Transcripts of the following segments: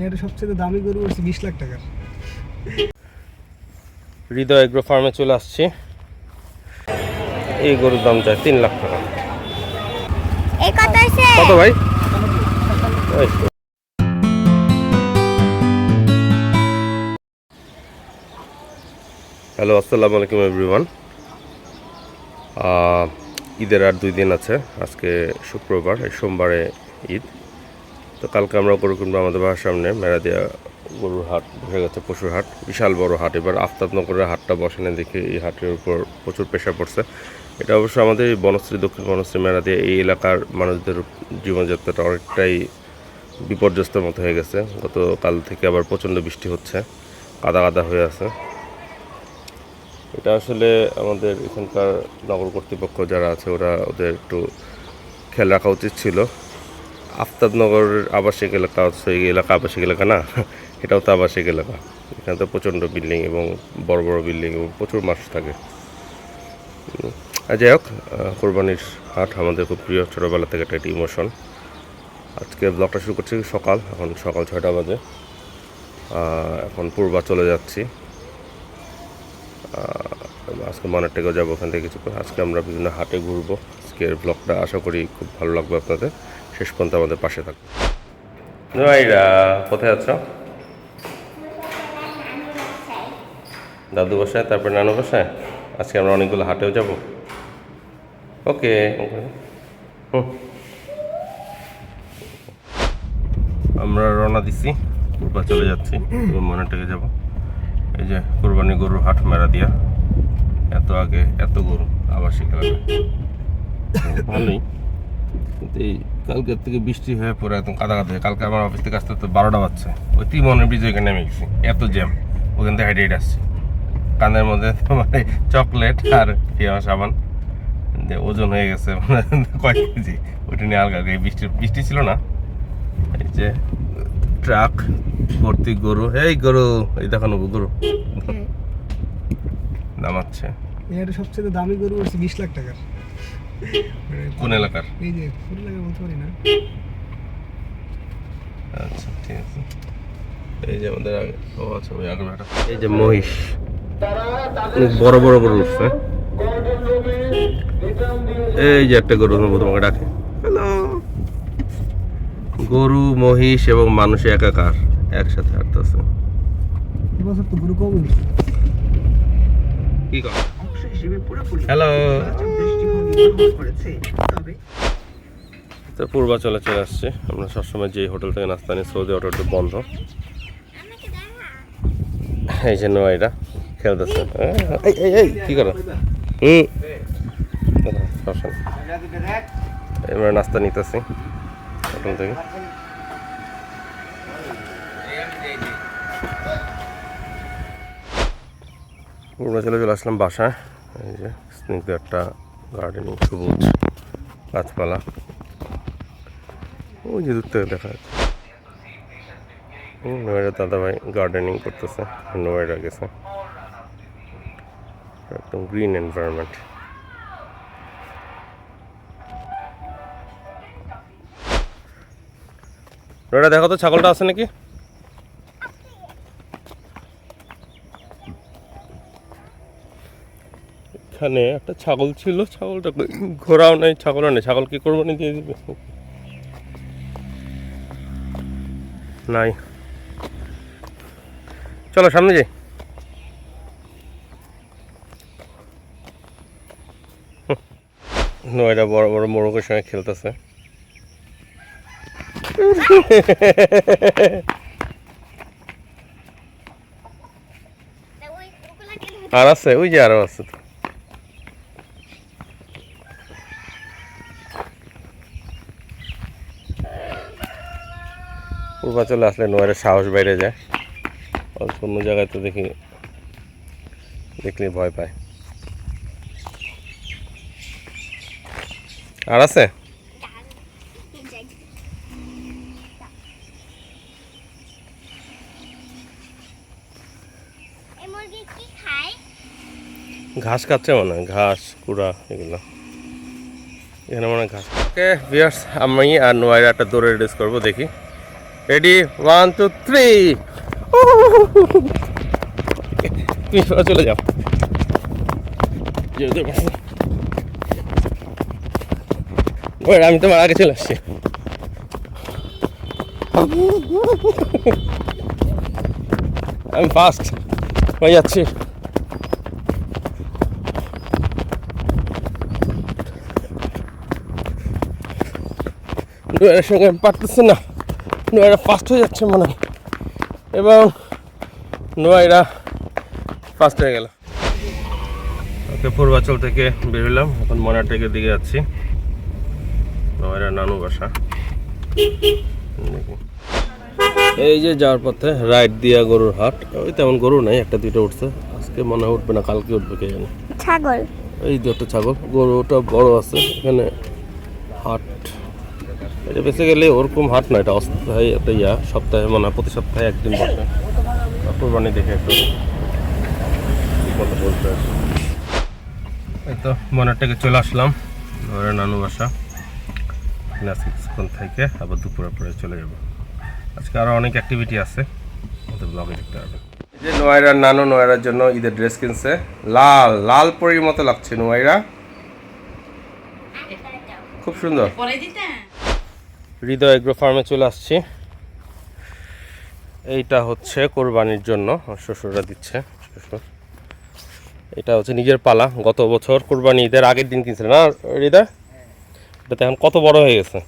এর সবচেয়ে দামি গরু হচ্ছে বিশ লাখ টাকার। হৃদয় এগ্রো ফার্মে চলে আসছি। এই গরুর দাম চাই তিন লাখ টাকা। কত ভাই? হ্যালো আসসালামু আলাইকুম এভরিওয়ান ঈদের আর দুই দিন আছে। আজকে শুক্রবার এই সোমবারে ঈদ। তো কালকে আমরা গরু কিনবো আমাদের বাসার সামনে মেরাদিয়া গরুর হাট, বসে গেছে পশুর হাট, বিশাল বড় হাট। এবার আফতাবনগরের হাটটা বসানো দেখে, এই হাটের উপর প্রচুর পেশা পড়ছে। এটা অবশ্য আমাদের এই বনশ্রী, দক্ষিণ বনশ্রী মেরাদিয়া এই এলাকার মানুষদের জীবনযাত্রাটা অনেকটাই বিপর্যস্তের মতো হয়ে গেছে। গতকাল থেকে আবার প্রচণ্ড বৃষ্টি হচ্ছে, কাদা কাদা হয়ে আছে। এটা আসলে আমাদের এখানকার নগর কর্তৃপক্ষ যারা আছে, ওরা ওদের একটু খেয়াল রাখা উচিত ছিল। আফতাবনগরের আবাসিক এলাকা হচ্ছে এই এলাকা আবাসিক এলাকা না? এটাও তো আবাসিক এলাকা। এখানে তো প্রচণ্ড বিল্ডিং এবং বড় বড় বিল্ডিং এবং প্রচুর মানুষ থাকে। আর যাই হোক কোরবানির হাট আমাদের খুব প্রিয়। ছোটোবেলা থেকে একটা ইমোশন আজকে ব্লগটা শুরু করছি সকাল, এখন সকাল ছয়টা বাজে। এখন পূর্বা চলে যাচ্ছি। আজকে মানেরটেকেও যাব ওখান থেকে কিছু আজকে আমরা বিভিন্ন হাটে ঘুরবো। আজকের ব্লগটা আশা করি খুব ভালো লাগবে আপনাদের। শেষ পর্যন্ত আমাদের পাশে থাকবে ভাইরা কোথায় আছো দাদু বাসায়, তারপর নানু বাসায়? আজকে আমরা অনেকগুলো হাটেও যাব। ওকে হুম। আমরা রওনা দিছি পূর্বা চলে যাচ্ছি মনেটাকে যাব। এই যে কুরবানি গরুর হাট মেরা দিয়া। এত আগে এত গরু আবাসিক এলাকায়। ভালোই। কিন্তু এই কালকের থেকে বৃষ্টি হয়ে পড়ে একদম কাদা কাদা হয়ে- কালকে আমার অফিস থেকে আসতে তো বারোটা বাজছে। ওই তিমনের ব্রিজ ওইখানে নেমে গেছি। এত জ্যাম ওখান থেকে হেঁটে হেঁটে আসছি। কানের মধ্যে মানে চকলেট আর টিয়া সাবান। যে ওজন হয়ে গেছে মানে কয়েক কেজি। ওইটা নিয়ে আলগা বৃষ্টি বৃষ্টি ছিল না। এই যে ট্রাক ভর্তি গরু। এই গরু এই দেখানো গরু। নামাচ্ছে এর সবচেয়ে দামি গরু হচ্ছে বিশ লাখ টাকার। কোন এলাকার? এই যে ফুল লাগে বলতে পারি না। আচ্ছা ঠিক আছে। এই যে আমাদের আগে ও আচ্ছা ওই আগে একটা এই যে মহিষ। অনেক বড় বড় গরু উঠছে। এই যে একটা গরু তোমাকে ডাকে। হ্যালো গরু মহিষ এবং মানুষ একাকার একসাথে হাঁটতেছে। এবছর তো গরু কম হয়েছে। হ্যালো তো পূর্বাচলে চলে আসছে। আমরা সবসময় যে হোটেল থেকে নাস্তা নিই সৌদি হোটেলটা বন্ধ। এই যে নোয়াইরা খেলতেছে। এই এই এই। কি করো? হুম সমস্যা নেই। এবার নাস্তা নিতেছি হোটেল থেকে। পূর্বাচলে চলে আসলাম বাসায়। এই যে স্নিগ্ধ একটা গার্ডেনিং সবুজ গাছপালা। ওই যে দূর থেকে দেখা যাচ্ছে। নোয়েডা দাদা গার্ডেনিং করতেছে নোয়েডা গেছে। একদম গ্রিন এনভায়রনমেন্ট নোয়েডা দেখো তো, ছাগলটা আছে নাকি? এখানে একটা ছাগল ছিল, ছাগলটা ঘোরাও নেই ছাগলও নেই ছাগল কি করব নি দিয়ে দিবে? নাই। চলো সামনে যাই। নয়টা বড় বড় মোরগের সঙ্গে খেলতেছে। আর আছে, ওই যে আরও আছে তো। পূর্বাচলে আসলে নোয়ারের সাহস বাইরে যায়। অল্প অন্য জায়গায় তো দেখি দেখলে ভয় পায়। আর আছে? ঘাস খাচ্ছে মনে হয় ঘাস কুড়া এগুলো। এখানে মনে হয় ঘাস। ওকে ভিয়ার্স আমি আর নোয়ারে একটা দৌড়ে রেস করব দেখি। রেডি ওয়ান টু থ্রি তুমি চলে যাও। আমি তোমার আগে চলে আসছি। আমি ফার্স্ট হয়ে যাচ্ছি। নোয়ের সঙ্গে পারতেছি না। নোয়েরা ফার্স্ট হয়ে যাচ্ছে মনে হয়। এবং নোয়েরা ফার্স্ট হয়ে গেল। ওকে পূর্বাচল থেকে বেরোলাম এখন মনাটেকের দিকে যাচ্ছি। নোয়েরা নানু বাসা। এই যে যাওয়ার পথে রাইট দিয়া গরুর হাট ওই তেমন গরু নাই একটা দুইটা উঠছে। আজকে মনে হয় উঠবে না কালকে উঠবে কে জানে। ছাগল। এই একটা ছাগল গরুটা বড় আছে এখানে হাট এটা বেঁচে গেলে ওরকম হাট না, এটা অস্থায়ী একটা ইয়া, সপ্তাহে মনে প্রতি সপ্তাহে একদিন কোরবানি দেখে একটু বলতে। এই তো মনের চলে আসলাম ওরা নানু বাসা থেকে, আবার দুপুরে পরে চলে যাব। আজকে আরও অনেক অ্যাক্টিভিটি আছে, আমাদের ব্লগে দেখতে হবে যে নোয়াইরা নানু নোয়াইরার জন্য ঈদের ড্রেস কিনছে। লাল লাল পরীর মতো লাগছে নোয়াইরা খুব সুন্দর। হৃদয় এগ্রো ফার্মে চলে আসছি। এইটা হচ্ছে কোরবানির জন্য। শ্বশুররা দিচ্ছে, শ্বশুর। এটা হচ্ছে নিজের পালা। গত বছর কোরবানি ঈদের আগের দিন কিনছিল না, হৃদয়? এটা এখন কত বড় হয়ে গেছে।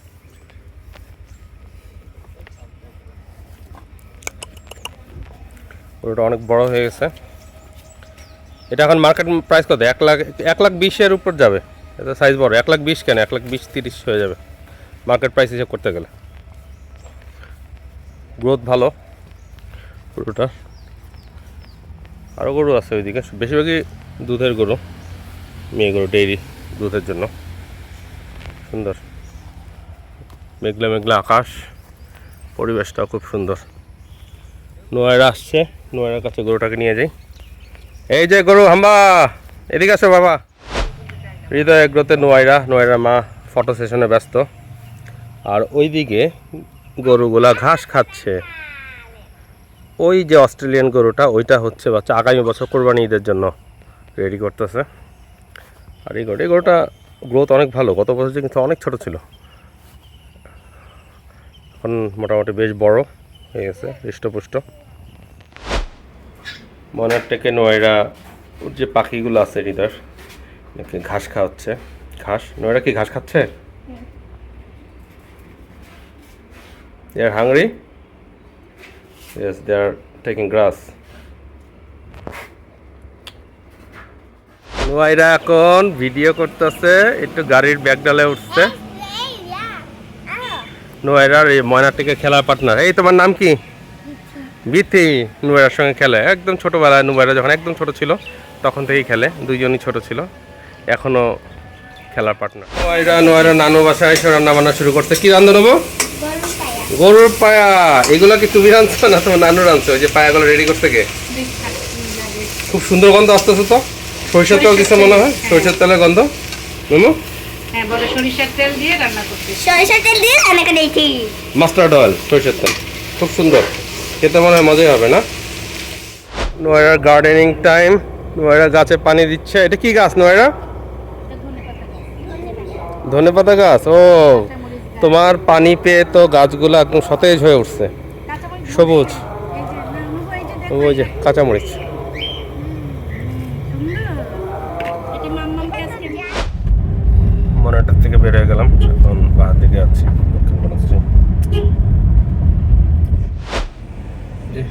ওটা অনেক বড় হয়ে গেছে। এটা এখন মার্কেট প্রাইস কত? এক লাখ এক লাখ বিশের উপর যাবে। এটা সাইজ বড়। এক লাখ বিশ কেন? এক লাখ বিশ তিরিশ হয়ে যাবে। মার্কেট প্রাইস হিসেব করতে গেলে। গ্রোথ ভালো, গরুটার। আরও গরু আছে ওইদিকে, বেশিরভাগই দুধের গরু, মেয়ে গরু, ডেইরি, দুধের জন্য। সুন্দর। মেঘলা মেঘলা আকাশ, পরিবেশটাও খুব সুন্দর। নোয়ারা আসছে, নোয়ারার কাছে গরুটাকে নিয়ে যাই। এই যে গরু, হাম্বা! এদিকে আসো বাবা। হৃদয় এগ্রোতে নোয়াইরা নোয়াইরা মা ফটো সেশনে ব্যস্ত। আর ওইদিকে গরুগুলা ঘাস খাচ্ছে। ওই যে অস্ট্রেলিয়ান গরুটা, ওইটা হচ্ছে বাচ্চা, আগামী বছর কোরবানি ঈদের জন্য রেডি করতেছে। আর এই গরু, এই গরুটা গ্রোথ অনেক ভালো, গত বছর কিন্তু অনেক ছোট ছিল। এখন মোটামুটি বেশ বড় হয়ে গেছে, হৃষ্টপুষ্ট। মনের টেকে নয়রা, ওর যে পাখিগুলো আছে হৃদয় ঘাস খাওয়াচ্ছে। ঘাস, নয়রা কি ঘাস খাচ্ছে? They are hungry? Yes, they are taking grass. নোয়াইরা এখন ভিডিও করতেছে একটু গাড়ির ব্যাগ ডালে উঠছে। নোয়াইরার এই ময়নাটিকে খেলার পার্টনার এই তোমার নাম কি? বিথি। নুয়াইরার সঙ্গে খেলে। একদম ছোটোবেলায় নুয়াইরা যখন একদম ছোট ছিল তখন থেকেই খেলে। দুইজনই ছোট ছিল। এখনও খেলার পার্টনার নোয়াইরা নোয়াইরা নানু বাসায় এসে রান্না বান্না শুরু করছে। কি রান্না নেব? গরুর পায়া এগুলো কি তুমি রাঁধছো না তোমার নানু রাঁধছো ওই যে পায়াগুলো রেডি করতে গে খুব সুন্দর গন্ধ আসতেছে তো? সরিষার তেল দিচ্ছে মনে হয়? সরিষার তেলের গন্ধ? মেমো? হ্যাঁ বলে সরিষার তেল দিয়ে রান্না করতে। সরিষার তেল দিয়ে রান্না করে দিয়েছি। মাস্টার্ড অয়েল সরিষার তেল। খুব সুন্দর। খেতে মনে হয় মজাই হবে না? নোয়েরার গার্ডেনিং টাইম নোয়েরা গাছে পানি দিচ্ছে। এটা কি গাছ নোয়েরা? ধনে পাতা গাছ ও। তোমার পানি পেয়ে তো গাছগুলো একদম সতেজ হয়ে উঠছে। সবুজ। ওই যে কাঁচামরিচ। মনেটার থেকে বের হয়ে গেলাম। এখন বাহার দিকে দক্ষিণ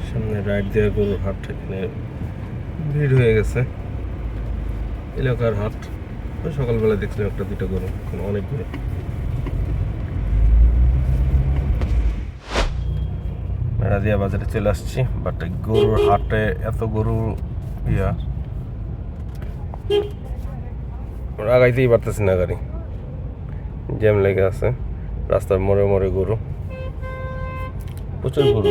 সামনে রাইড দিয়ে গরুর হাট এখানে ভিড় হয়ে গেছে। এলাকার হাট। সকালবেলা দেখছিলাম একটা দুটো গরু, এখন অনেক গরু মেরাদিয়া বাজারে চলে আসছি বাট গরুর হাটে এত গরু ইয়া। আগাইতেই পারতেছি না গাড়ি। জ্যাম লেগে আছে, রাস্তার মোড়ে মোড়ে গরু। প্রচুর গরু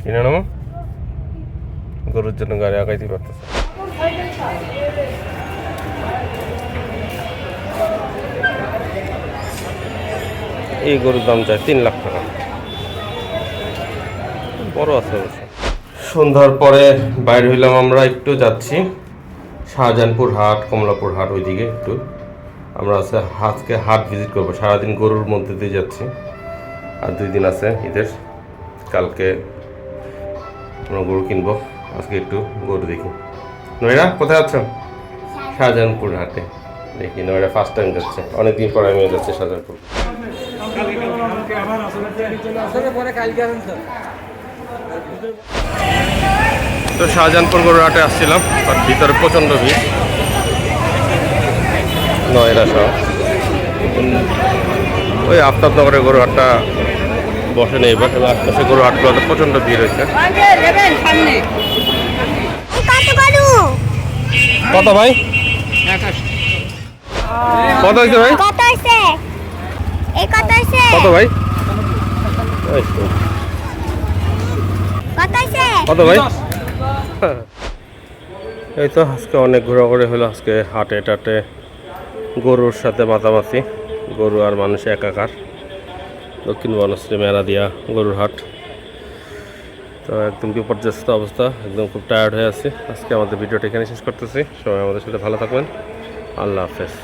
কিনে নেব গরুর জন্য গাড়ি আগাইতেই পারতেছে এই গরুর দাম চায় তিন লাখ টাকা। বড় আছে অবশ্য। সন্ধ্যার পরে বাইরে হইলাম আমরা একটু যাচ্ছি। শাহজাহানপুর হাট কমলাপুর হাট ওইদিকে একটু। আমরা আছে আজকে হাট ভিজিট করব। সারাদিন গরুর মধ্যে দিয়ে যাচ্ছি। আর দুই দিন আছে ঈদের। কালকে আমরা গরু কিনবো। আজকে একটু গরু দেখি। নয়রা কোথায় আছো? শাহজাহানপুর হাটে। দেখি নয়রা ফার্স্ট টাইম যাচ্ছে। অনেকদিন পরে আমি যাচ্ছি শাহজাহানপুর। তো শাহজাহানপুর গরুর হাটে আসছিলাম আর ভিতরে প্রচণ্ড ভিড়। নয়রা সহ। ওই আফতাবনগরের গরু হাটটা বসে নেই এবার এবার আশপাশে গরু হাটগুলোতে প্রচণ্ড ভিড় হয়েছে। কত ভাই? কত হয়েছে ভাই? কত ভাই? কত ভাই? এই তো আজকে অনেক ঘোরাঘুরি হলো, আজকে হাটে টাটে, গরুর সাথে মাতামাতি, গরু আর মানুষ একাকার। দক্ষিণ বনশ্রী মেলা দিয়া গরুর হাট। তো একদম বিপর্যস্ত অবস্থা, একদম খুব টায়ার্ড হয়ে আছি। আজকে আমাদের ভিডিওটা এখানে শেষ করতেছি। সবাই আমাদের সাথে ভালো থাকবেন। আল্লাহ হাফেজ।